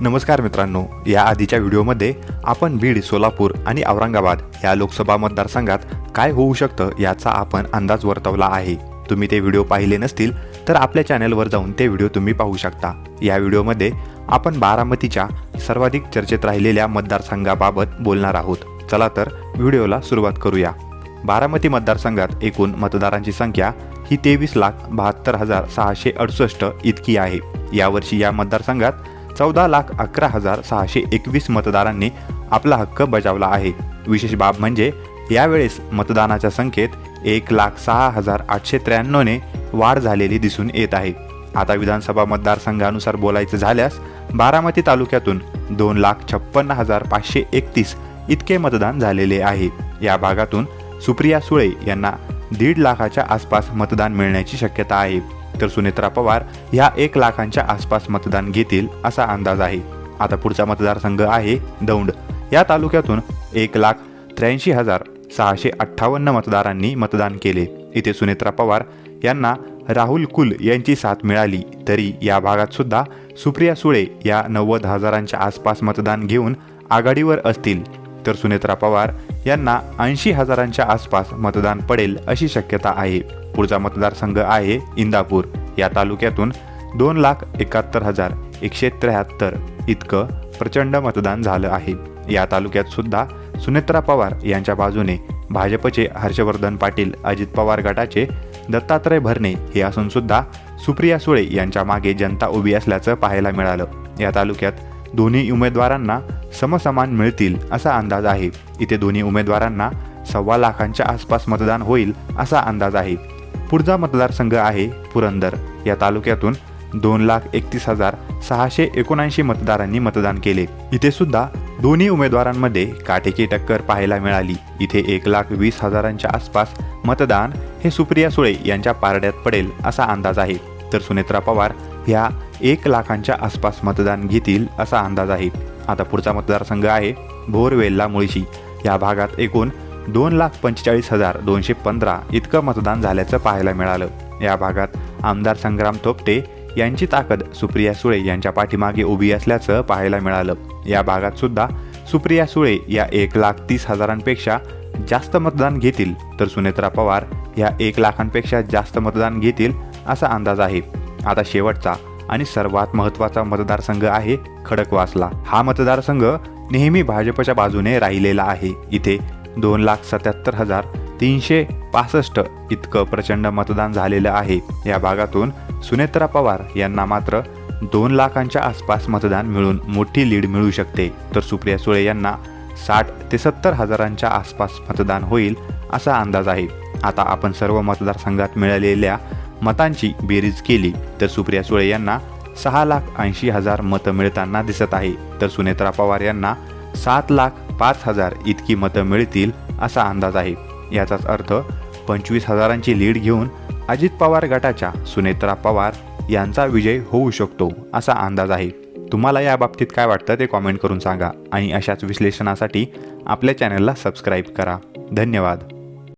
नमस्कार मित्रांनो या आधीच्या व्हिडिओमध्ये आपण बीड सोलापूर आणि औरंगाबाद या लोकसभा मतदारसंघात काय होऊ शकतं याचा आपण अंदाज वर्तवला आहे. तुम्ही ते व्हिडिओ पाहिले नसतील तर आपल्या चॅनलवर जाऊन ते व्हिडिओ तुम्ही पाहू शकता. या व्हिडिओमध्ये आपण बारामतीच्या सर्वाधिक चर्चेत राहिलेल्या मतदारसंघाबाबत बोलणार आहोत. चला तर व्हिडिओला सुरुवात करूया. बारामती मतदारसंघात एकूण मतदारांची संख्या ही तेवीस लाख बहात्तर हजार सहाशे अडुसष्ट इतकी आहे. यावर्षी या मतदारसंघात चौदा लाख अकरा हजार सहाशे एकवीस मतदारांनी आपला हक्क बजावला आहे. विशेष बाब म्हणजे यावेळेस मतदानाच्या संख्येत एक लाख सहा हजार आठशे त्र्याण्णवने वाढ झालेली दिसून येत आहे. आता विधानसभा मतदारसंघानुसार बोलायचं झाल्यास बारामती तालुक्यातून दोन लाख छप्पन्न हजार पाचशे एकतीस इतके मतदान झालेले आहे. या भागातून सुप्रिया सुळे यांना दीड लाखाच्या आसपास मतदान मिळण्याची शक्यता आहे. तर सुनेत्रा पवार ह्या एक लाखांच्या आसपास मतदान घेतील असा अंदाज आहे. आता पुढचा मतदारसंघ आहे दौंड. या तालुक्यातून एक लाख त्र्याऐंशी हजार सहाशे अठ्ठावन्न मतदारांनी मतदान केले. इथे सुनेत्रा पवार यांना राहुल कुल यांची साथ मिळाली. तरी या भागात सुद्धा सुप्रिया सुळे या नव्वद हजारांच्या आसपास मतदान घेऊन आघाडीवर असतील. तर सुनेत्रा पवार यांना ऐंशी हजारांच्या आसपास मतदान पडेल अशी शक्यता आहे. पुढचा मतदारसंघ आहे इंदापूर. या तालुक्यातून दोन लाख एकाहत्तर हजार एकशे त्र्याहत्तर इतकं प्रचंड मतदान झालं आहे. या तालुक्यात सुद्धा सुनेत्रा पवार यांच्या बाजूने भाजपचे हर्षवर्धन पाटील अजित पवार गटाचे दत्तात्रय भरणे हे असून सुद्धा सुप्रिया सुळे यांच्या मागे जनता उभी असल्याचं पाहायला मिळालं. या तालुक्यात दोन्ही उमेदवारांना समसमान मिळतील असा अंदाज आहे. इथे दोन्ही उमेदवारांना सव्वा लाखांच्या आसपास मतदान होईल असा अंदाज आहे. पुढचा मतदारसंघ आहे पुरंदर. या तालुक्यातून दोन लाख एकतीस हजार सहाशे एकोणऐंशी मतदारांनी मतदान केले. इथे सुद्धा दोन्ही उमेदवारांमध्ये काटेकी टक्कर पाहायला मिळाली. इथे एक लाख वीस हजारांच्या आसपास मतदान हे सुप्रिया सुळे यांच्या पारड्यात पडेल असा अंदाज आहे. तर सुनेत्रा पवार ह्या एक लाखांच्या आसपास मतदान घेतील असा अंदाज आहे. आता पुढचा मतदारसंघ आहे भोरवेल्ला मुळशी. या भागात एकूण दोन लाख पंचेचाळीस हजार दोनशे पंधरा इतकं मतदान झाल्याचं पाहायला मिळालं. या भागात आमदार संग्राम थोपटे यांची ताकद सुप्रिया सुळे यांच्या पाठीमागे उभी असल्याचं पाहायला मिळालं. या भागात सुद्धा सुप्रिया सुळे या एक लाख तीस हजारांपेक्षा जास्त मतदान घेतील तर सुनेत्रा पवार या एक लाखांपेक्षा जास्त मतदान घेतील असा अंदाज आहे. आता शेवटचा आणि सर्वात महत्त्वाचा मतदारसंघ आहे खडकवासला. हा मतदारसंघ नेहमी भाजपच्या बाजूने राहिलेला आहे. इथे दोन लाख सत्याहत्तर हजार तीनशे पासष्ट इतकं प्रचंड मतदान झालेलं आहे. या भागातून सुनेत्रा पवार यांना मात्र दोन लाखांच्या आसपास मतदान मिळून मोठी लीड मिळू शकते. तर सुप्रिया सुळे यांना साठ ते सत्तर हजारांच्या आसपास मतदान होईल असा अंदाज आहे. आता आपण सर्व मतदारसंघात मिळालेल्या मतांची बेरीज केली तर सुप्रिया सुळे यांना सहा लाख ऐंशी हजार मतं मिळताना दिसत आहे. तर सुनेत्रा पवार यांना सात लाख पाच हजार इतकी मतं मिळतील असा अंदाज आहे. याचाच अर्थ पंचवीस हजारांची लीड घेऊन अजित पवार गटाच्या सुनेत्रा पवार यांचा विजय होऊ शकतो असा अंदाज आहे. तुम्हाला या बाबतीत काय वाटतं ते कॉमेंट करून सांगा आणि अशाच विश्लेषणासाठी आपल्या चॅनलला सबस्क्राईब करा. धन्यवाद.